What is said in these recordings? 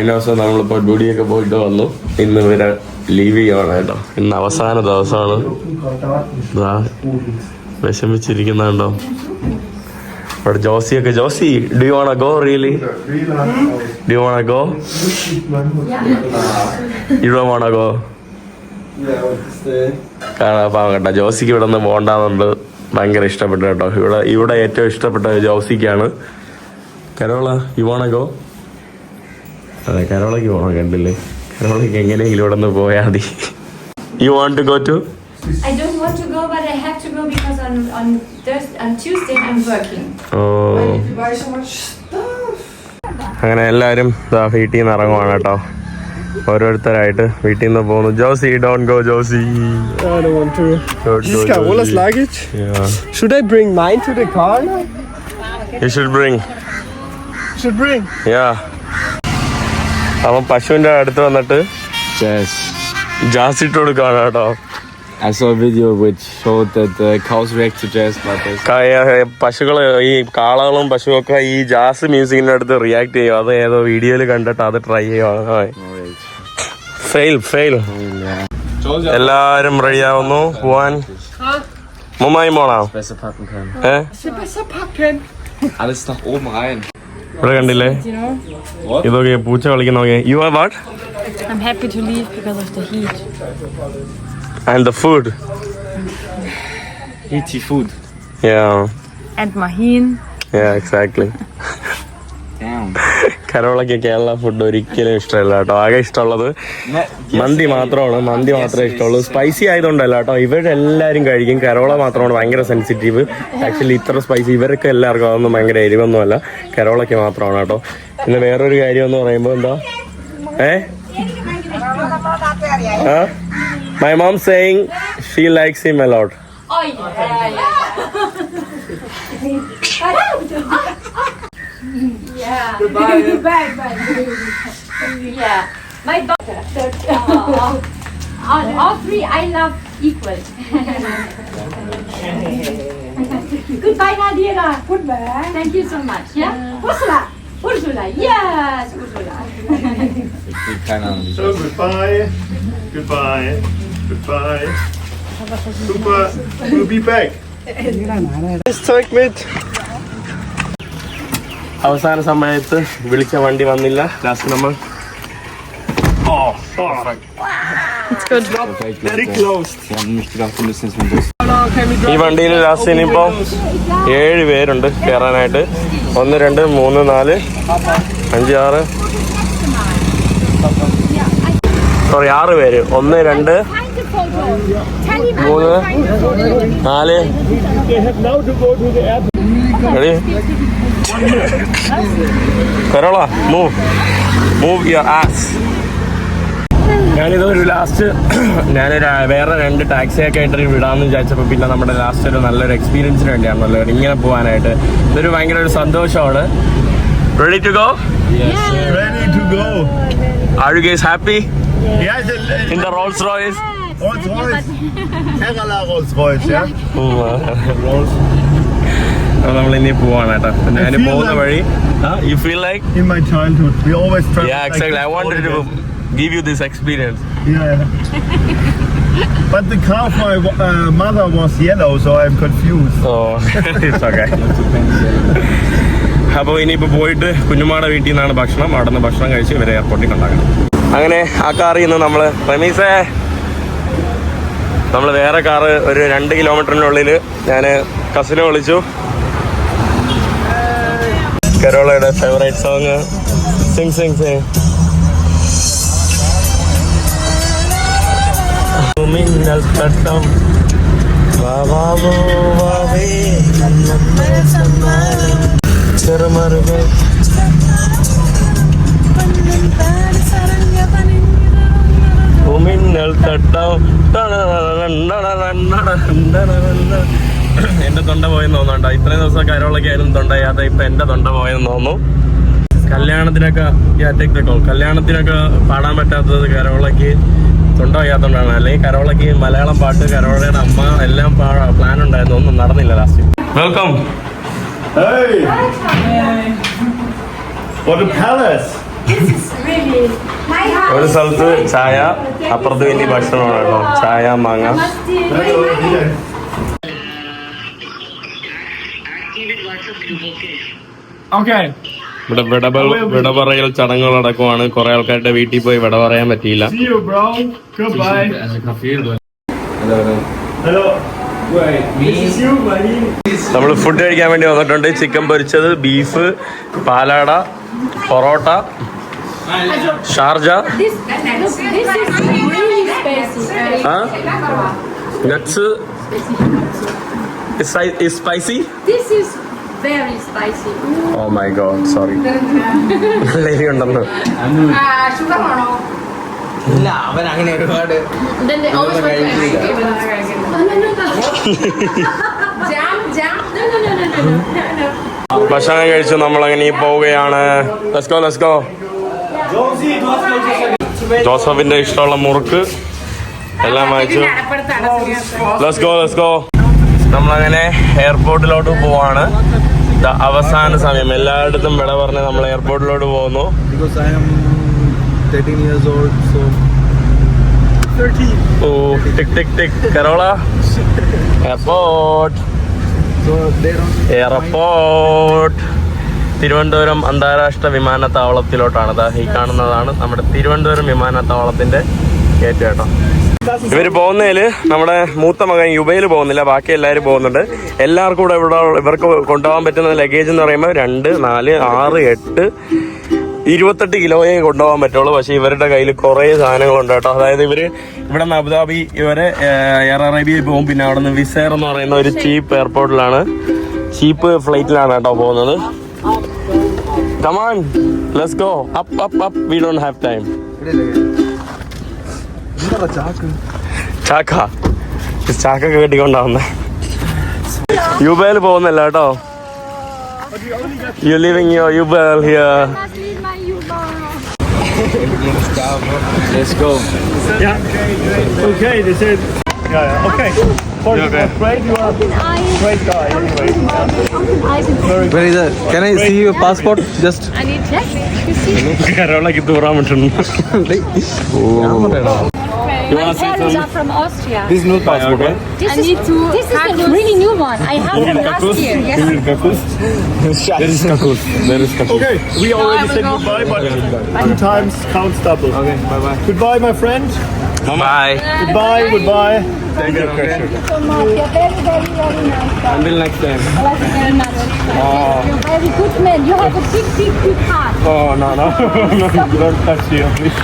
കഴിഞ്ഞ ദിവസം നമ്മളിപ്പോ ഡ്യൂട്ടിയൊക്കെ പോയിട്ട് വന്നു. ഇന്ന് ഇവരെ ലീവ് ചെയ്യുവാണ് കേട്ടോ. ഇന്ന് അവസാന ദിവസമാണ്. വിഷമിച്ചിരിക്കുന്നുണ്ടോ? ഇവിടെ ജോസിയൊക്കെ Josy do you wanna go really do you wanna go you do go കേട്ടോ ജോസിക്ക് ഇവിടെ നിന്ന് പോകണ്ടെന്നുണ്ട്. ഭയങ്കര ഇഷ്ടപ്പെട്ടു കേട്ടോ. ഇവിടെ ഇവിടെ ഏറ്റവും ഇഷ്ടപ്പെട്ട ജോസിക്കാണ്. കരോള യു വാണ ഗോ അതെ കരോളയ്ക്ക് പോകണം കണ്ടില്ലേ കരോളയ്ക്ക് എങ്ങനെയെങ്കിലും ഇവിടെ നിന്ന് പോയാൽ മതി you want to go to I don't want to go, but I have to go because on on Thursday, on Tuesday I'm working. Oh You buy so much stuff. അങ്ങനെ എല്ലാവരും ഇതാ വീട്ടിൽ നിന്ന് ഇറങ്ങുവാണ് കേട്ടോ ഓരോരുത്തരായിട്ട് വീട്ടിൽ നിന്ന് പോകുന്നു Josy don't go Josy I don't want to. Don't This go, is Carola's Josie. luggage. Yeah. Should അവൻ പശുവിന്റെ അടുത്ത് വന്നിട്ട്. ജാസ് ഇട്ട് കൊടുക്കാണ് കേട്ടോ. I saw a video which showed that the cows react to jazz, but there's ക- പശുക്കൾ ഈ കാളകളും പശുവൊക്കെ ഈ ജാസ് മ്യൂസിക്കിന്റെ അടുത്ത് റിയാക്ട് ചെയ്യും അത് ഏതോ വീഡിയോയിൽ കണ്ടിട്ട് അത് ട്രൈ ചെയ്യുവാണ്. Fail fail. എല്ലാരും റെഡി ആവുന്നു? പോവാൻ. മുമ്മായി പോണോ? Besser packen ഏ? Alles nach oben rein. ഇവിടെ കണ്ടില്ലേ ഇതൊക്കെ പൂച്ച കളിക്കുന്ന you are what I'm happy to leave because of the heat. And the food Eaty food. And Mahin. Exactly Damn. കരോളയ്ക്ക് Kerala food ഒരിക്കലും ഇഷ്ടമല്ല കേട്ടോ. ആകെ ഇഷ്ടമുള്ളത് മന്തി മാത്രമാണ്. മന്തി മാത്രമേ ഇഷ്ടമുള്ളൂ. സ്പൈസി ആയതുകൊണ്ടല്ല കേട്ടോ. ഇവരെല്ലാവരും കഴിക്കും. കരോള മാത്രമാണ് ഭയങ്കര സെൻസിറ്റീവ് ആക്ച്വലി ഇത്ര സ്പൈസി ഇവർക്ക് എല്ലാവർക്കും അതൊന്നും ഭയങ്കര എരിവൊന്നുമല്ല. കരോളയ്ക്ക് മാത്രമാണ് കേട്ടോ. പിന്നെ വേറൊരു കാര്യം എന്ന് പറയുമ്പോൾ എന്താ? ഏ? My mom saying she likes him a lot yeah, yeah. Goodbye. Goodbye. Bye. Yeah. My daughter. all, all three I love equal. Goodbye, Nadira. Goodbye. Thank you so much. Yeah. Ursula. Ursula. Yes, Ursula. Keine Ahnung. wie So, goodbye. Goodbye. Goodbye. Super. We'll be back. Das Zeug mit. അവസാന സമയത്ത് വിളിച്ച വണ്ടി വന്നില്ല. Last നമ്മൾ. ഈ വണ്ടിയിൽ last ഇനിയിപ്പോ ഏഴ് പേരുണ്ട് കയറാനായിട്ട്. ഒന്ന് രണ്ട് മൂന്ന് നാല് അഞ്ച് ആറ്. സോറി ആറ് പേര്. ഒന്ന് രണ്ട് മൂന്ന് നാല്. Carola move move your ass ഞാനിത് ഒരു ലാസ്റ്റ് ഞാനൊരു വേറെ രണ്ട് ടാക്സി ഒക്കെ ആയിട്ട് വിടാമെന്ന് വിചാരിച്ചപ്പോൾ പിന്നെ നമ്മുടെ ലാസ്റ്റ് ഒരു നല്ലൊരു എക്സ്പീരിയൻസിന് വേണ്ടിയാണല്ലോ ഇങ്ങനെ പോകാനായിട്ട് ഇതൊരു ഭയങ്കര ഒരു സന്തോഷമാണ്. Ready to go Ready to go. Are you guys happy the in the Rolls Royce Rolls Royce. Kerala Rolls Royce, നമ്മൾ ഇനി പോവാണ് കേട്ടോ ഞാൻ പോകുന്ന വഴി you feel like in my childhood we always try yeah exactly I wanted to give you this experience. Yeah, yeah. But the car of my uh, mother was yellow, so I'm confused. Oh, it's okay. അപ്പോൾ ഇനിയിപ്പോൾ പോയിട്ട് കുഞ്ഞുമാടെ വീട്ടിൽ നിന്നാണ് ഭക്ഷണം അവിടെ നിന്ന് ഭക്ഷണം കഴിച്ച് ഇവരെ എയർപോർട്ടിൽ കൊണ്ടാക്കണം അങ്ങനെ ആ കാറിൽ നിന്ന് നമ്മൾ റമീസേ നമ്മൾ വേറെ കാറ് ഒരു രണ്ട് കിലോമീറ്ററിനുള്ളിൽ ഞാൻ കസിനെ വിളിച്ചു கரோலோட favourite song sing sing sing மின்னல் தட்டம் வாவாவே சிறுமருகள் மின்னல் தட்டம் എന്റെ തൊണ്ട പോയെന്ന് തോന്നുന്നുണ്ടോ. ഇത്രയും ദിവസം കരോളൊക്കെ ആയിരുന്നു തൊണ്ട ചെയ്യാത്ത ഇപ്പൊ എന്റെ തൊണ്ട പോയെന്ന് തോന്നുന്നു. കല്യാണത്തിനൊക്കെ യാറ്റേക്കോ കല്യാണത്തിനൊക്കെ പാടാൻ പറ്റാത്തത് കരോളയ്ക്ക് തൊണ്ട വയ്യാത്തോണ്ടാണ്. അല്ലെങ്കിൽ കരോളയ്ക്ക് മലയാളം പാട്ട് കരോളയുടെ അമ്മ എല്ലാം പ്ലാൻ ഉണ്ടായിരുന്നു. ഒന്നും നടന്നില്ല ലാസ്റ്റ് വെൽക്കം. ഒരു സ്ഥലത്ത് ചായ അപ്പുറത്ത് വലിയ ഭക്ഷണമാണ് കേട്ടോ. ചായ മാങ്ങ. Okay. ഇവിടെ വിടപ വിട പറയൽ ചടങ്ങുകൾ അടക്കമാണ് കുറെ ആൾക്കാരുടെ വീട്ടിൽ പോയി വിട പറയാൻ പറ്റിയില്ല. നമ്മൾ ഫുഡ് കഴിക്കാൻ വേണ്ടി വന്നിട്ടുണ്ട്. ചിക്കൻ പൊരിച്ചത് beef പാലാട parotta Sharjah. Nuts. Spicy This is very spicy. Oh my god sorry ഉണ്ടെന്ന് Then they always want to No, no, no, no. jam, jam. No, no, no, no, no, no, no, no. ഭക്ഷണം കഴിച്ച് നമ്മൾ അങ്ങനെ പോവുകയാണ്. Let's go let's go ജോസഫിന്റെ ഇഷ്ടമുള്ള മുറുക്ക് എല്ലാം വാങ്ങിച്ചു. ലെസ്കോ ലെസ്കോ നമ്മളങ്ങനെ എയർപോർട്ടിലോട്ട് പോവാണ്. അവസാന സമയം. എല്ലായിടത്തും വിട പറഞ്ഞ് നമ്മൾ എയർപോർട്ടിലോട്ട് പോകുന്നു. Because I am 13 years old, so oh tick tick tick. Carola. Airport airport Thiruvananthapuram അന്താരാഷ്ട്ര വിമാനത്താവളത്തിലോട്ടാണ്. ദാ ഈ കാണുന്നതാണ് നമ്മുടെ തിരുവനന്തപുരം വിമാനത്താവളത്തിന്റെ ഗേറ്റ് കേട്ടോ. ഇവർ പോകുന്നതിൽ നമ്മുടെ മൂത്ത മകൻ യുബയിൽ പോകുന്നില്ല ബാക്കി എല്ലാവരും പോകുന്നുണ്ട്. എല്ലാവർക്കും കൂടെ ഇവിടെ ഇവർക്ക് കൊണ്ടുപോകാൻ പറ്റുന്ന ലഗേജ് എന്ന് പറയുമ്പോൾ രണ്ട് നാല് ആറ് എട്ട് ഇരുപത്തെട്ട് കിലോയെ കൊണ്ടുപോകാൻ പറ്റുള്ളൂ. പക്ഷേ ഇവരുടെ കയ്യിൽ കുറേ സാധനങ്ങളുണ്ട് കേട്ടോ. അതായത് ഇവർ ഇവിടെ നിന്ന് അബുദാബി ഇവരെ എയർ അറേബ്യയിൽ പോകും. പിന്നെ അവിടെ നിന്ന് വിസേർ എന്ന് പറയുന്ന ഒരു ചീപ്പ് എയർപോർട്ടിലാണ്. ചീപ്പ് ഫ്ലൈറ്റിലാണ് കേട്ടോ പോകുന്നത്. Come on let's go up up up we don't have time ചാക്ക ചാക്ക കെട്ടിക്കൊണ്ടാവുന്നേ യുബേൽ പോകുന്നില്ല കേട്ടോ you living your Jubel here Must leave my U-Bahn. Let's go. Okay, they said. Yeah, yeah. Okay. Sorry, okay? Great, you are a great guy. Anyway. Where is that? Can I see your passport? Just. I need yes. You see? കരോളക്ക് തൂറാൻ പറ്റുന്നു My parents are from Austria. This is no passport. right? This I is, need to this is a really new one. I have them last year. Yes. Okay, we already said goodbye, but two times counts double. Okay. Bye bye. Goodbye, my friend. Bye Goodbye, goodbye. Thank you. so much. You're very, very, very nice. Until next time. I like you very much. You're very good man. You have a big, big, big heart. Oh no no no! Don't touch you, please.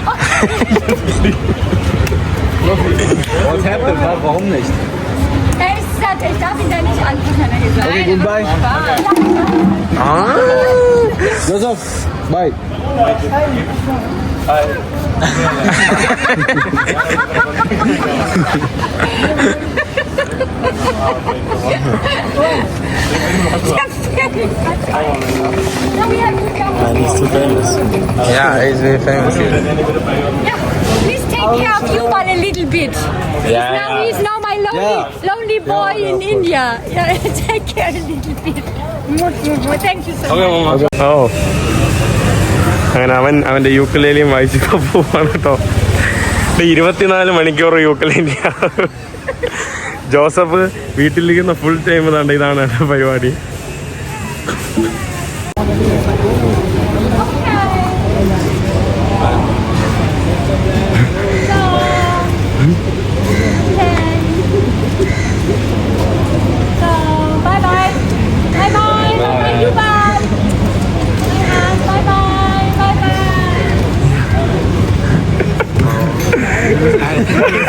What happened? Wa- Warum nicht? Er. Ich darf ihn da nicht angucken, hat er gesagt. Okay, goodbye. Bye. We have to come. Yeah, he's very famous here. Yeah. Take care of you but a little bit. yeah Now he's now my lonely, lonely boy in India. Yeah, take care a little bit. Thank you so much. Oh അങ്ങനെ അവൻ അവന്റെ യൂക്കലേലിയും വായിച്ചിട്ട് പോവാണ് കേട്ടോ ഇരുപത്തിനാല് മണിക്കൂർ യൂക്കലേലിയ ജോസഫ് വീട്ടിലിരിക്കുന്ന ഫുൾ ടൈം ഇതാണ് ഇതാണ് പരിപാടി So, bye bye. Bye bye. Bye bye, you bye. Bye bye. Bye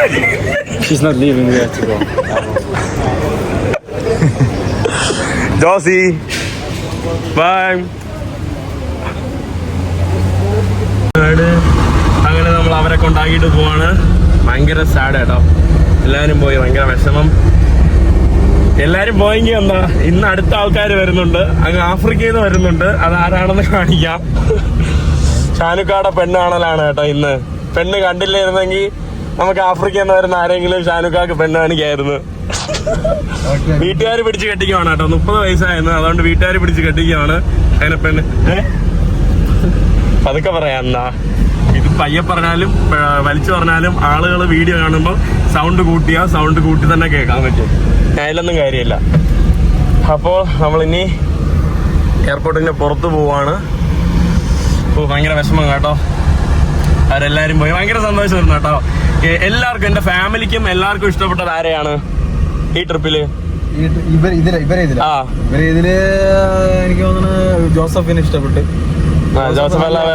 bye. She's not leaving, we have to go. Josy bye. അങ്ങനെ നമ്മൾ അവരെ കൊണ്ടാക്കിയിട്ട് പോവാണ്. ഭയങ്കര സാഡ് കേട്ടോ എല്ലാവരും പോയി ഭയങ്കര വിഷമം. എല്ലാരും പോയെങ്കിൽ എന്താ ഇന്ന് അടുത്ത ആൾക്കാർ വരുന്നുണ്ട്. അങ്ങ് ആഫ്രിക്കയിൽ നിന്ന് വരുന്നുണ്ട്. അത് ആരാണെന്ന് കാണിക്കാം. ഷാനുക്കാടെ പെണ്ണ് കാണലാണ് കേട്ടോ ഇന്ന്. പെണ്ണ് കണ്ടില്ലായിരുന്നെങ്കിൽ നമുക്ക് ആഫ്രിക്കയിൽ നിന്ന് വരുന്ന ആരെങ്കിലും ഷാനുക്കാക്ക് പെണ്ണ് കാണിക്കായിരുന്നു. വീട്ടുകാർ പിടിച്ച് കെട്ടിക്കുവാണ് കേട്ടോ. മുപ്പത് വയസ്സായിരുന്നു അതുകൊണ്ട് വീട്ടുകാർ പിടിച്ച് കെട്ടിക്കുവാണ്. അതിനെ പെണ്ണ്? പതുക്കെ പറയാന്നാ ഇത് പയ്യെ പറഞ്ഞാലും വലിച്ചു പറഞ്ഞാലും ആളുകൾ വീഡിയോ കാണുമ്പോൾ സൗണ്ട് കൂട്ടിയാ സൗണ്ട് കൂട്ടി തന്നെ കേൾക്കാൻ പറ്റും. അതിലൊന്നും കാര്യമില്ല. അപ്പോൾ നമ്മളിനി എയർപോർട്ടിന്റെ പുറത്ത് പോവാണ്. ഓ ഭയങ്കര വിഷമം കേട്ടോ. അവരെല്ലാരും പോയി. ഭയങ്കര സന്തോഷമായിരുന്നു കേട്ടോ. എല്ലാവർക്കും എന്റെ ഫാമിലിക്കും എല്ലാവർക്കും ഇഷ്ടപ്പെട്ടത് ആരെയാണ്? ഈ ട്രിപ്പിൽ ഇവർ ഇതില ഇവരെ ഇതില. ഇവരെ ഇതിൽ എനിക്ക് തോന്നുന്നു ജോസഫിനെ ഇഷ്ടപ്പെട്ട്. ജോസഫ് അല്ലാതെ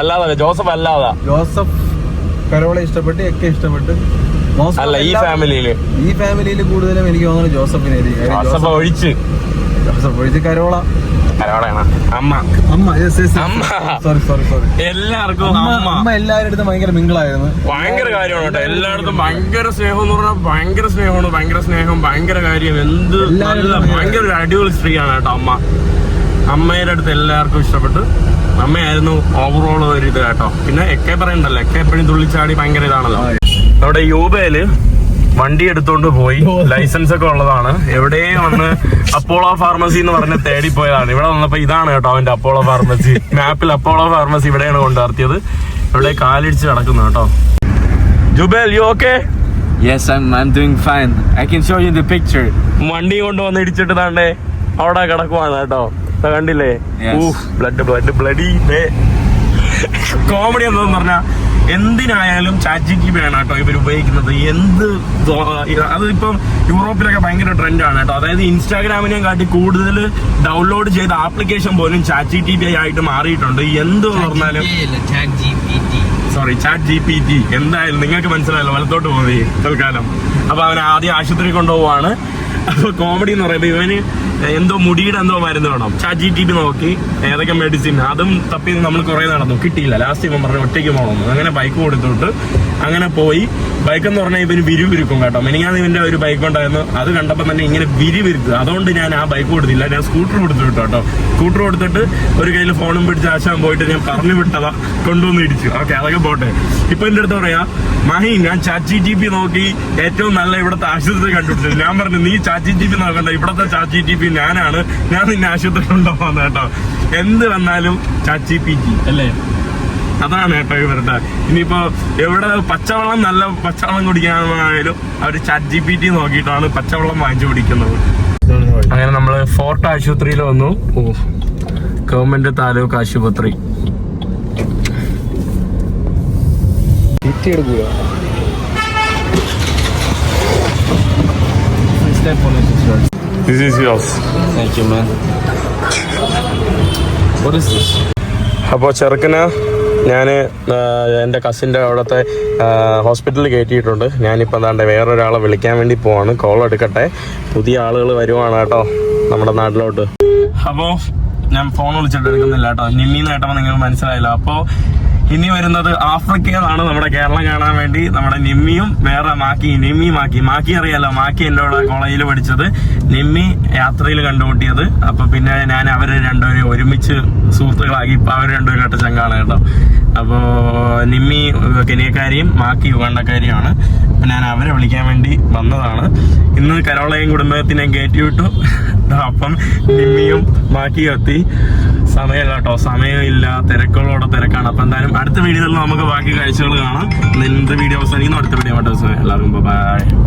അല്ലാതെ ജോസഫ് അല്ലാതെ ജോസഫ് കരോളെ ഇഷ്ടപ്പെട്ട് ഒക്കെ ഇഷ്ടപ്പെട്ട്. അല്ല ഈ ഫാമിലിയിൽ. ഈ ഫാമിലിയിൽ കൂടുതലും എനിക്ക് തോന്നുന്നു ജോസഫിനെ ജോസഫ് ഒഴിച്ച്. ജോസഫ് ഒഴിച്ച് കരോള. അമ്മ. അമ്മ അമ്മ. സോറി സോറി സോറി എല്ലാവർക്കും അമ്മ അമ്മ. അമ്മ എല്ലാവരുടെ അടുത്തും ഭയങ്കര മിങ്കിളായിരുന്നു. ഭയങ്കര കാര്യമാണ് കേട്ടോ. എല്ലായിടത്തും ഭയങ്കര സ്നേഹം എന്ന് പറഞ്ഞാൽ ഭയങ്കര സ്നേഹമാണ് ഭയങ്കര സ്നേഹം ഭയങ്കര കാര്യം. എന്ത് എല്ലാവരും നല്ല ഭയങ്കര ഒരു അടിപൊളി സ്ത്രീയാണ് കേട്ടോ അമ്മ. അമ്മയുടെ അടുത്ത് എല്ലാവർക്കും ഇഷ്ടപ്പെട്ടു. അമ്മയായിരുന്നു ഓവറോൾ ഒരു ഇത് കേട്ടോ. പിന്നെ എക്കെ പറയണ്ടല്ലോ എക്കെ എപ്പോഴും തുള്ളിച്ചാടി ഭയങ്കര ഇതാണല്ലോ. അവിടെ യൂബയിൽ വണ്ടി എടുത്തോണ്ട് പോയി. ലൈസൻസ് ഒക്കെ ഉള്ളതാണ്. എവിടെയും വന്ന് അപ്പോളോ ഫാർമസി എന്ന് പറഞ്ഞ തേടി പോയതാണ്. ഇവിടെ വന്നപ്പോ ഇതാണ് കേട്ടോ അവന്റെ അപ്പോളോ ഫാർമസി മാപ്പിൽ അപ്പോളോ ഫാർമസി ഇവിടെയാണ് കൊണ്ടുവർത്തിയത് ഇവിടെ കാലിടിച്ച് നടക്കുന്നു കേട്ടോ. Jubel you okay Yes, I'm, I'm doing fine. I can show you the picture. വണ്ടി കൊണ്ട് വന്ന് ഇടിച്ചിട്ട് താണ്ടേ അവിടെ കിടക്കുവാണ് കേട്ടോ. ദാ കണ്ടില്ലേ? Yes. Blood blood bloody comedy എന്താന്ന് പറഞ്ഞാ എന്തിനായാലും ചാറ്റ് ജി ടി പി ആണ് കേട്ടോ ഇവർ ഉപയോഗിക്കുന്നത് എന്ത് അതിപ്പം യൂറോപ്പിലൊക്കെ ഭയങ്കര ട്രെൻഡാണ് കേട്ടോ. അതായത് ഇൻസ്റ്റാഗ്രാമിനെ കാട്ടി കൂടുതൽ ഡൗൺലോഡ് ചെയ്ത ആപ്ലിക്കേഷൻ പോലും ചാറ്റ് ജി ടി പി ആയിട്ട് മാറിയിട്ടുണ്ട്. എന്ത് പറഞ്ഞാലും sorry chat G P T എന്തായാലും നിങ്ങൾക്ക് മനസ്സിലായല്ലോ വലത്തോട്ട് പോയി തൽക്കാലം. അപ്പൊ അവൻ ആദ്യം ആശുപത്രി കൊണ്ടുപോവാണ് അപ്പൊ കോമഡി എന്ന് പറയുമ്പോ ഇവന് എന്തോ മുടിയുടെ എന്തോ മരുന്ന് വേണം. ചാറ്റ് ജി ടി പി നോക്കി ഏതൊക്കെ മെഡിസിൻ അതും തപ്പി നമ്മൾ കുറെ നടന്നു. കിട്ടിയില്ല. ലാസ്റ്റ് ഇവൻ പറഞ്ഞു ഒറ്റയ്ക്ക് പോകണമെന്ന്. അങ്ങനെ ബൈക്ക് കൊടുത്തിട്ട് അങ്ങനെ പോയി. ബൈക്ക് എന്ന് പറഞ്ഞാൽ ഇവന് വിരിവിരിക്കും കേട്ടോ. മിനിങ്ങാന്ന് ഇവന്റെ ഒരു ബൈക്ക് ഉണ്ടായിരുന്നു. അത് കണ്ടപ്പോൾ തന്നെ ഇങ്ങനെ വിരിവിരിക്കുക അതുകൊണ്ട് ഞാൻ ആ ബൈക്ക് കൊടുത്തില്ല ഞാൻ സ്കൂട്ടർ കൊടുത്തു വിട്ടു കേട്ടോ. സ്കൂട്ടർ കൊടുത്തിട്ട് ഒരു കയ്യിൽ ഫോണും പിടിച്ച് ആശാൻ പോയിട്ട് ഞാൻ പറഞ്ഞു വിട്ടതാ. കൊണ്ടുവന്ന് ഇടിച്ചു. ഓക്കെ അതൊക്കെ പോട്ടെ. ഇപ്പൊ എന്റെ അടുത്ത് പറയാ മഹി ഞാൻ ചാറ്റ് ജി ടി പി നോക്കി ഏറ്റവും നല്ല ഇവിടുത്തെ ആശുപത്രി കണ്ടുപിടിച്ചത് ഞാൻ പറഞ്ഞു നീ ചാച്ചി ടി പി നോക്കണ്ട. ഇവിടത്തെ ചാറ്റ് ടി പി ഞാനാണ്. ഞാൻ നിന്നെ ആശുപത്രി കൊണ്ടുപോകുന്നത് കേട്ടോ. എന്ത് വന്നാലും ചാറ്റ് ജി പി ജി അല്ലേ? അതാണ് കേട്ടോ ഇവരുടെ ഇനിയിപ്പോ എവിടെ പച്ചവെള്ളം നല്ല പച്ചവെള്ളം കുടിക്കാനായാലും അവർ ചാറ്റ് ജി പി ടി നോക്കിയിട്ടാണ് പച്ചവെള്ളം വാങ്ങിച്ചു പിടിക്കുന്നത് അങ്ങനെ നമ്മൾ ഫോർട്ട് ആശുപത്രിയിൽ വന്നു. ഓ. ഗവൺമെന്റ് താലൂക്ക് ആശുപത്രി. This is yours. Thank you, man. What is this? അപ്പോൾ ചെറുക്കന് ഞാൻ എന്റെ കസിന്റെ അവിടുത്തെ ഹോസ്പിറ്റലിൽ കയറ്റിയിട്ടുണ്ട്. ഞാനിപ്പോൾ അതാണ്ട് വേറൊരാളെ വിളിക്കാൻ വേണ്ടി പോവാണ്. കോൾ എടുക്കട്ടെ. പുതിയ ആളുകൾ വരുവാണ് കേട്ടോ നമ്മുടെ നാട്ടിലോട്ട്. അപ്പോൾ ഞാൻ ഫോൺ വിളിച്ചിട്ട് എടുക്കുന്നില്ല കേട്ടോ. നിമ്മി കേട്ടപ്പോൾ നിങ്ങൾ മനസ്സിലായില്ല. അപ്പോൾ ഇനി വരുന്നത് ആഫ്രിക്കയിലാണ് നമ്മുടെ കേരളം കാണാൻ വേണ്ടി. നമ്മുടെ നിമ്മിയും വേറെ മാക്കി നിമ്മി മാക്കി. മാക്കി അറിയാലോ? മാക്കി എന്റെ കൂടെ കോളേജിൽ പഠിച്ചത്. നിമ്മി യാത്രയിൽ കണ്ടുമുട്ടിയത്. അപ്പൊ പിന്നെ ഞാൻ അവരെ രണ്ടുപേരും ഒരുമിച്ച് സുഹൃത്തുക്കളാക്കി. ഇപ്പൊ അവർ രണ്ടുപേരും കേട്ട ചങ്കാണ് കേട്ടോ. അപ്പോ നിമ്മി കെനിയക്കാരിയും മാക്കി യുഗാണ്ടക്കാരിയുമാണ് അപ്പൊ ഞാൻ അവരെ വിളിക്കാൻ വേണ്ടി വന്നതാണ്. ഇന്ന് കരോളയും കുടുംബത്തിനെ കയറ്റി വിട്ടു അപ്പം നിമ്മിയും മാക്കിയും എത്തി. സമയമില്ല കേട്ടോ. സമയമില്ല. തിരക്കുകളോടെ തിരക്കാണ്. അപ്പൊ എന്തായാലും അടുത്ത വീഡിയോയിൽ നമുക്ക് ബാക്കി കാഴ്ചകൾ കാണാം. ഇന്നത്തെ വീഡിയോ അവസാനിക്കുന്നു. അടുത്ത വീഡിയോ ആയിട്ട് എല്ലാവർക്കും ബൈ